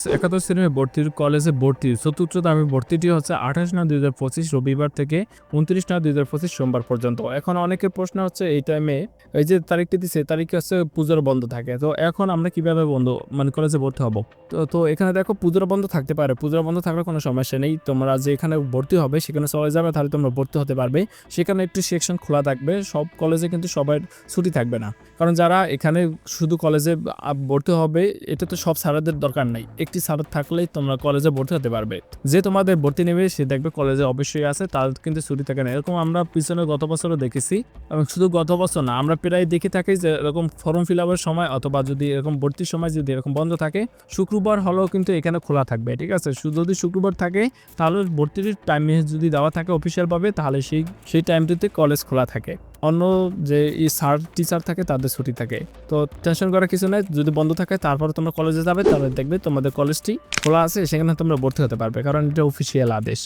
একাদশ শ্রেণির ভর্তির কলেজে ভর্তি। চতুর্থ দামি ভর্তিটি হচ্ছে আঠাশ নয় দুই হাজার পঁচিশ রবিবার থেকে উনত্রিশ নয় দুই হাজার পঁচিশ সোমবার পর্যন্ত। এখন অনেকের প্রশ্ন হচ্ছে এই টাইমে এই যে তারিখটি দিচ্ছে তারিখে হচ্ছে পুজোর বন্ধ থাকে। তো এখন আমরা কীভাবে বন্ধ মানে কলেজে ভর্তি হব? তো তো এখানে দেখো পুজোর বন্ধ থাকতে পারে। পুজোর বন্ধ থাকলে কোনো সমস্যা নেই। তোমরা যে এখানে ভর্তি হবে, সেখানে চলে যাবে, তাহলে তোমরা ভর্তি হতে পারবে। সেখানে একটি সেকশন খোলা থাকবে। সব কলেজে কিন্তু সবার ছুটি থাকবে না। কারণ যারা এখানে শুধু কলেজে ভর্তি হবে এটা তো সব স্যারদের দরকার নাই। একটি স্যার থাকলেই তোমরা কলেজে ভর্তি হতে পারবে। যে তোমাদের ভর্তি নেবে, সে দেখবে কলেজে অবশ্যই আছে, তার কিন্তু ছুটি থাকে না। এরকম আমরা পিছনে গত বছরও দেখেছি, এবং শুধু গত বছর না, আমরা প্রায় দেখে থাকি যে এরকম ফর্ম ফিল আপের সময় অথবা যদি এরকম ভর্তির সময় যদি এরকম বন্ধ থাকে, শুক্রবার হলেও কিন্তু এখানে খোলা থাকবে, ঠিক আছে? যদি শুক্রবার থাকে, তাহলে ভর্তির টাইমে যদি দেওয়া থাকে অফিসিয়ালভাবে তাহলে সেই সেই টাইমটিতে কলেজ খোলা থাকে। অন্য যে এই স্যার, টিচার থাকে, তাদের ছুটি থাকে। তো টেনশন করার কিছু নাই, যদি বন্ধ থাকে, তারপরে তোমরা কলেজে যাবে, তাহলে দেখবে তোমাদের কলেজটি খোলা আছে, সেখানে তোমরা ভর্তি হতে পারবে, কারণ এটা অফিসিয়াল আদেশ।